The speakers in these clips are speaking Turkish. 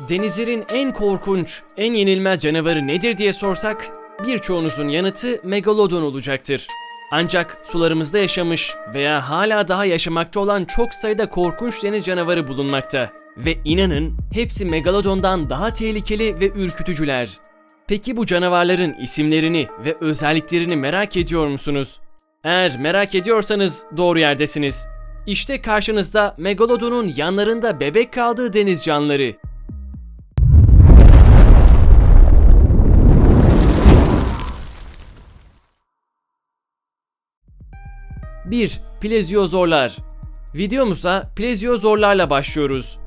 Denizlerin en korkunç, en yenilmez canavarı nedir diye sorsak birçoğunuzun yanıtı Megalodon olacaktır. Ancak sularımızda yaşamış veya hala daha yaşamakta olan çok sayıda korkunç deniz canavarı bulunmakta. Ve inanın hepsi Megalodon'dan daha tehlikeli ve ürkütücüler. Peki bu canavarların isimlerini ve özelliklerini merak ediyor musunuz? Eğer merak ediyorsanız doğru yerdesiniz. İşte karşınızda Megalodon'un yanlarında bebek kaldığı deniz canlıları. 1. Pleziozorlar Videomuza pleziozorlarla başlıyoruz.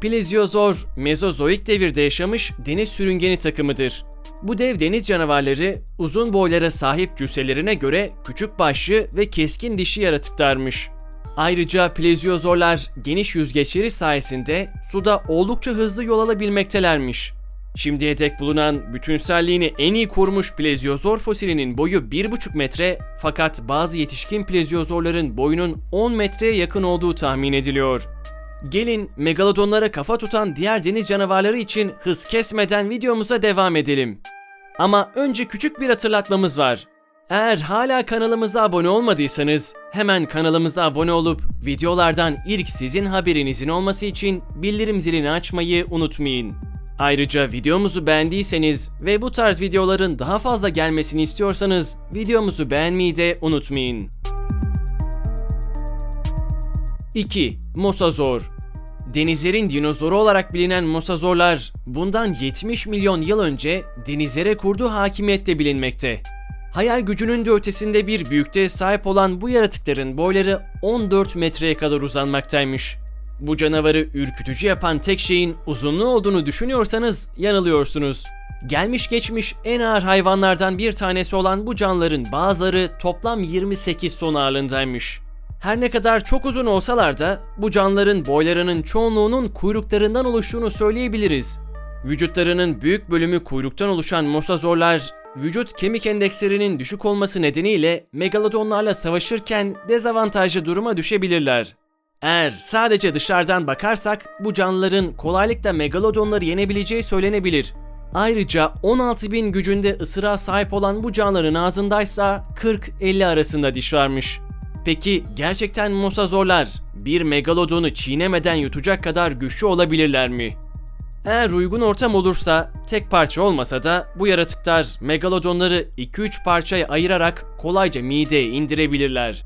Pleziozor, Mezozoik devirde yaşamış deniz sürüngeni takımıdır. Bu dev deniz canavarları uzun boylara sahip cüsselerine göre küçük başlı ve keskin dişi yaratıklarmış. Ayrıca pleziozorlar geniş yüzgeçleri sayesinde suda oldukça hızlı yol alabilmektelermiş. Şimdiye dek bulunan bütünselliğini en iyi korumuş pleziozor fosilinin boyu 1,5 metre fakat bazı yetişkin pleziozorların boyunun 10 metreye yakın olduğu tahmin ediliyor. Gelin megalodonlara kafa tutan diğer deniz canavarları için hız kesmeden videomuza devam edelim. Ama önce küçük bir hatırlatmamız var. Eğer hala kanalımıza abone olmadıysanız hemen kanalımıza abone olup videolardan ilk sizin haberinizin olması için bildirim zilini açmayı unutmayın. Ayrıca videomuzu beğendiyseniz ve bu tarz videoların daha fazla gelmesini istiyorsanız videomuzu beğenmeyi de unutmayın. 2. Mosazor Denizlerin dinozoru olarak bilinen mosazorlar bundan 70 milyon yıl önce denizlere kurduğu hakimiyette bilinmekte. Hayal gücünün de ötesinde bir büyüklüğe sahip olan bu yaratıkların boyları 14 metreye kadar uzanmaktaymış. Bu canavarı ürkütücü yapan tek şeyin uzunluğu olduğunu düşünüyorsanız yanılıyorsunuz. Gelmiş geçmiş en ağır hayvanlardan bir tanesi olan bu canlıların bazıları toplam 28 ton ağırlığındaymış. Her ne kadar çok uzun olsalar da bu canlıların boylarının çoğunluğunun kuyruklarından oluştuğunu söyleyebiliriz. Vücutlarının büyük bölümü kuyruktan oluşan mosazorlar, vücut kemik endekslerinin düşük olması nedeniyle megalodonlarla savaşırken dezavantajlı duruma düşebilirler. Eğer sadece dışarıdan bakarsak bu canlıların kolaylıkla megalodonları yenebileceği söylenebilir. Ayrıca 16.000 gücünde ısıra sahip olan bu canlıların ağzındaysa 40-50 arasında diş varmış. Peki gerçekten mosazorlar bir megalodonu çiğnemeden yutacak kadar güçlü olabilirler mi? Eğer uygun ortam olursa tek parça olmasa da bu yaratıklar megalodonları 2-3 parçaya ayırarak kolayca mideye indirebilirler.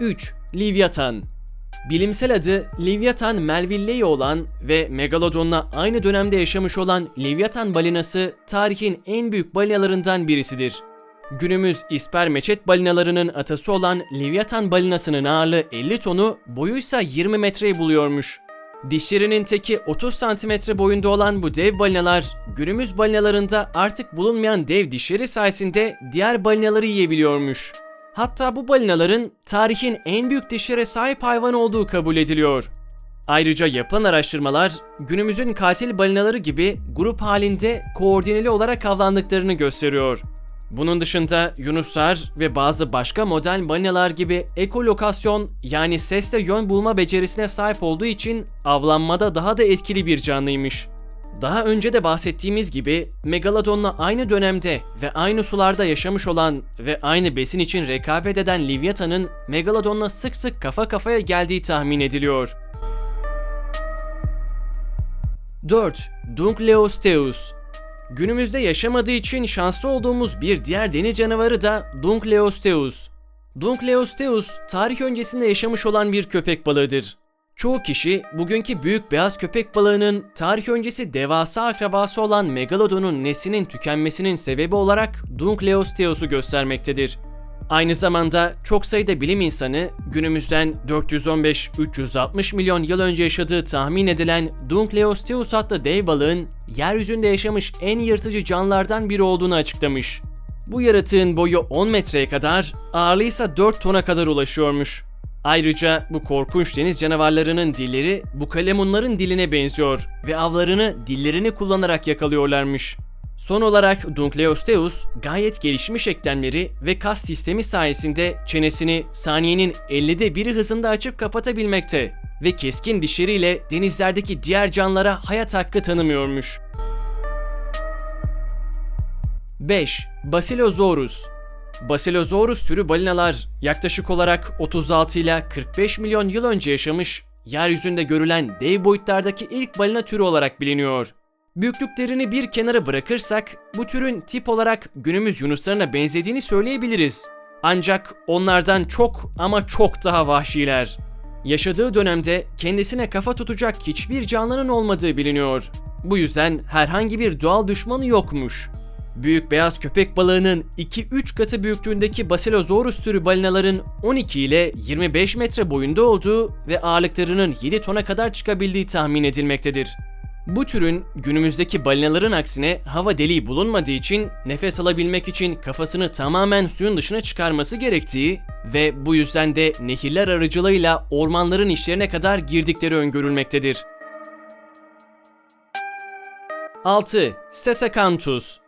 3. Livyatan Bilimsel adı Livyatan melvillei olan ve Megalodon'la aynı dönemde yaşamış olan Livyatan balinası tarihin en büyük balinalarından birisidir. Günümüz ispermeçet balinalarının atası olan Livyatan balinasının ağırlığı 50 tonu, boyuysa 20 metreyi buluyormuş. Dişlerinin teki 30 santimetre boyunda olan bu dev balinalar, günümüz balinalarında artık bulunmayan dev dişleri sayesinde diğer balinaları yiyebiliyormuş. Hatta bu balinaların tarihin en büyük dişlere sahip hayvan olduğu kabul ediliyor. Ayrıca yapılan araştırmalar günümüzün katil balinaları gibi grup halinde koordineli olarak avlandıklarını gösteriyor. Bunun dışında yunuslar ve bazı başka model balinalar gibi ekolokasyon yani sesle yön bulma becerisine sahip olduğu için avlanmada daha da etkili bir canlıymış. Daha önce de bahsettiğimiz gibi Megalodon'la aynı dönemde ve aynı sularda yaşamış olan ve aynı besin için rekabet eden Livyata'nın Megalodon'la sık sık kafa kafaya geldiği tahmin ediliyor. 4. Dunkleosteus Günümüzde yaşamadığı için şanslı olduğumuz bir diğer deniz canavarı da Dunkleosteus. Dunkleosteus, tarih öncesinde yaşamış olan bir köpek balığıdır. Çoğu kişi bugünkü büyük beyaz köpek balığının tarih öncesi devasa akrabası olan Megalodon'un neslinin tükenmesinin sebebi olarak Dunkleosteus'u göstermektedir. Aynı zamanda çok sayıda bilim insanı günümüzden 415-360 milyon yıl önce yaşadığı tahmin edilen Dunkleosteus adlı dev balığın yeryüzünde yaşamış en yırtıcı canlılardan biri olduğunu açıklamış. Bu yaratığın boyu 10 metreye kadar, ağırlığı ise 4 tona kadar ulaşıyormuş. Ayrıca bu korkunç deniz canavarlarının dilleri bu kalemunların diline benziyor ve avlarını dillerini kullanarak yakalıyorlarmış. Son olarak Dunkleosteus gayet gelişmiş eklemleri ve kas sistemi sayesinde çenesini saniyenin 50'de biri hızında açıp kapatabilmekte ve keskin dişleriyle denizlerdeki diğer canlılara hayat hakkı tanımıyormuş. 5. Basilosaurus Basilosaurus türü balinalar yaklaşık olarak 36 ile 45 milyon yıl önce yaşamış, yeryüzünde görülen dev boyutlardaki ilk balina türü olarak biliniyor. Büyüklüklerini bir kenara bırakırsak bu türün tip olarak günümüz yunuslarına benzediğini söyleyebiliriz. Ancak onlardan çok ama çok daha vahşiler. Yaşadığı dönemde kendisine kafa tutacak hiçbir canlının olmadığı biliniyor. Bu yüzden herhangi bir doğal düşmanı yokmuş. Büyük beyaz köpek balığının 2-3 katı büyüklüğündeki Basilosaurus türü balinaların 12 ile 25 metre boyunda olduğu ve ağırlıklarının 7 tona kadar çıkabildiği tahmin edilmektedir. Bu türün günümüzdeki balinaların aksine hava deliği bulunmadığı için nefes alabilmek için kafasını tamamen suyun dışına çıkarması gerektiği ve bu yüzden de nehirler aracılığıyla ormanların içlerine kadar girdikleri öngörülmektedir. 6. Stetacanthus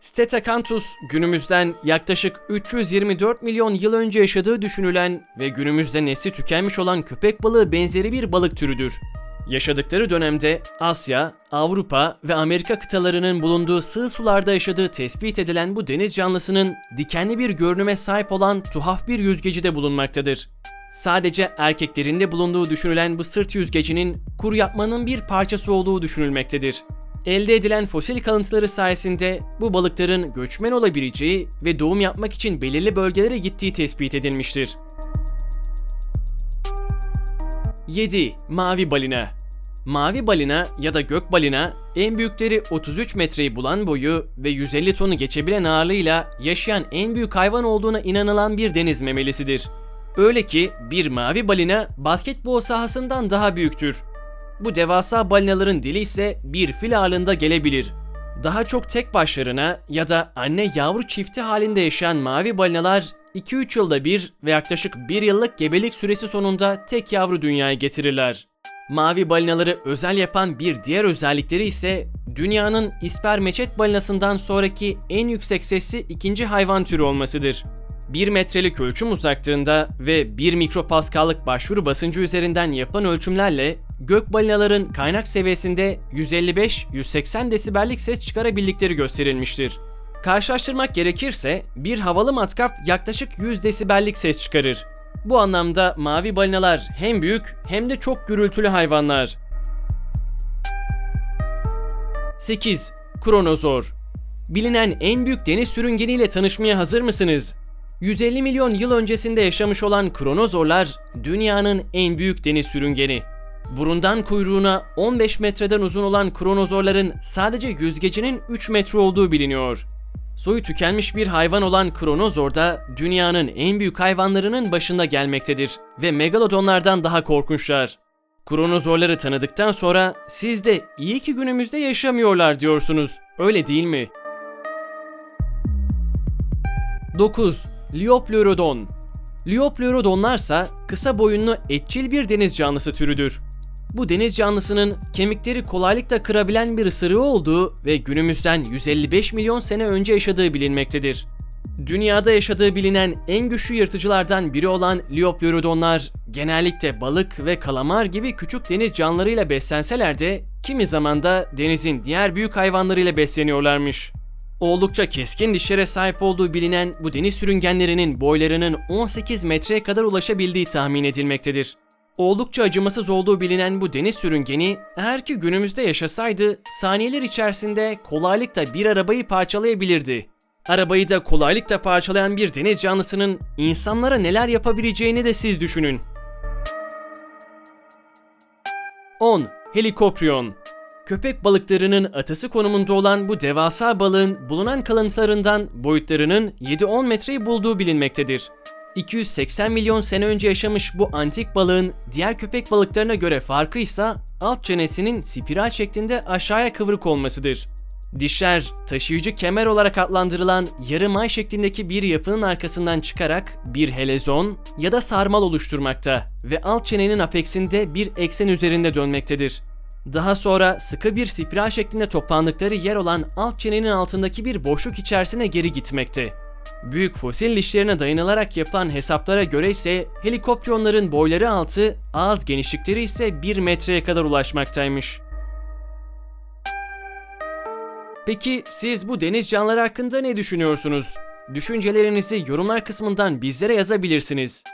Stetacanthus günümüzden yaklaşık 324 milyon yıl önce yaşadığı düşünülen ve günümüzde nesli tükenmiş olan köpek balığı benzeri bir balık türüdür. Yaşadıkları dönemde Asya, Avrupa ve Amerika kıtalarının bulunduğu sığ sularda yaşadığı tespit edilen bu deniz canlısının dikenli bir görünüme sahip olan tuhaf bir yüzgeci de bulunmaktadır. Sadece erkeklerinde bulunduğu düşünülen bu sırt yüzgecinin kur yapmanın bir parçası olduğu düşünülmektedir. Elde edilen fosil kalıntıları sayesinde bu balıkların göçmen olabileceği ve doğum yapmak için belirli bölgelere gittiği tespit edilmiştir. 7. Mavi balina Mavi balina ya da gök balina en büyükleri 33 metreyi bulan boyu ve 150 tonu geçebilen ağırlığıyla yaşayan en büyük hayvan olduğuna inanılan bir deniz memelisidir. Öyle ki bir mavi balina basketbol sahasından daha büyüktür. Bu devasa balinaların dili ise bir fil ağırlığında gelebilir. Daha çok tek başlarına ya da anne yavru çifti halinde yaşayan mavi balinalar 2-3 yılda bir ve yaklaşık 1 yıllık gebelik süresi sonunda tek yavru dünyaya getirirler. Mavi balinaları özel yapan bir diğer özellikleri ise dünyanın ispermeçet balinasından sonraki en yüksek sesli ikinci hayvan türü olmasıdır. 1 metrelik ölçüm uzaklığında ve 1 mikropaskallık başvuru basıncı üzerinden yapılan ölçümlerle gök balinaların kaynak seviyesinde 155-180 desibellik ses çıkarabildikleri gösterilmiştir. Karşılaştırmak gerekirse bir havalı matkap yaklaşık 100 desibellik ses çıkarır. Bu anlamda mavi balinalar hem büyük hem de çok gürültülü hayvanlar. 8. Kronozor Bilinen en büyük deniz sürüngeniyle tanışmaya hazır mısınız? 150 milyon yıl öncesinde yaşamış olan kronozorlar dünyanın en büyük deniz sürüngeni. Burundan kuyruğuna 15 metreden uzun olan kronozorların sadece yüzgecinin 3 metre olduğu biliniyor. Soyu tükenmiş bir hayvan olan kronozor da dünyanın en büyük hayvanlarının başında gelmektedir ve megalodonlardan daha korkunçlar. Kronozorları tanıdıktan sonra siz de iyi ki günümüzde yaşamıyorlar diyorsunuz. Öyle değil mi? 9. Liopleurodon Liopleurodonlarsa kısa boyunlu etçil bir deniz canlısı türüdür. Bu deniz canlısının kemikleri kolaylıkla kırabilen bir ısırığı olduğu ve günümüzden 155 milyon sene önce yaşadığı bilinmektedir. Dünyada yaşadığı bilinen en güçlü yırtıcılardan biri olan Liopleurodonlar genellikle balık ve kalamar gibi küçük deniz canlılarıyla beslenseler de kimi zaman da denizin diğer büyük hayvanlarıyla besleniyorlarmış. Oldukça keskin dişlere sahip olduğu bilinen bu deniz sürüngenlerinin boylarının 18 metreye kadar ulaşabildiği tahmin edilmektedir. Oldukça acımasız olduğu bilinen bu deniz sürüngeni eğer ki günümüzde yaşasaydı saniyeler içerisinde kolaylıkla bir arabayı parçalayabilirdi. Arabayı da kolaylıkla parçalayan bir deniz canlısının insanlara neler yapabileceğini de siz düşünün. 10. Helikoprion Köpek balıklarının atası konumunda olan bu devasa balığın bulunan kalıntılarından boyutlarının 7-10 metreyi bulduğu bilinmektedir. 280 milyon sene önce yaşamış bu antik balığın diğer köpek balıklarına göre farkı ise alt çenesinin spiral şeklinde aşağıya kıvrık olmasıdır. Dişler taşıyıcı kemer olarak adlandırılan yarım ay şeklindeki bir yapının arkasından çıkarak bir helezon ya da sarmal oluşturmakta ve alt çenenin apeksinde bir eksen üzerinde dönmektedir. Daha sonra sıkı bir spiral şeklinde toplandıkları yer olan alt çenenin altındaki bir boşluk içerisine geri gitmekte. Büyük fosil dişlerine dayanılarak yapılan hesaplara göre ise helikopyonların boyları altı, ağız genişlikleri ise 1 metreye kadar ulaşmaktaymış. Peki siz bu deniz canlıları hakkında ne düşünüyorsunuz? Düşüncelerinizi yorumlar kısmından bizlere yazabilirsiniz.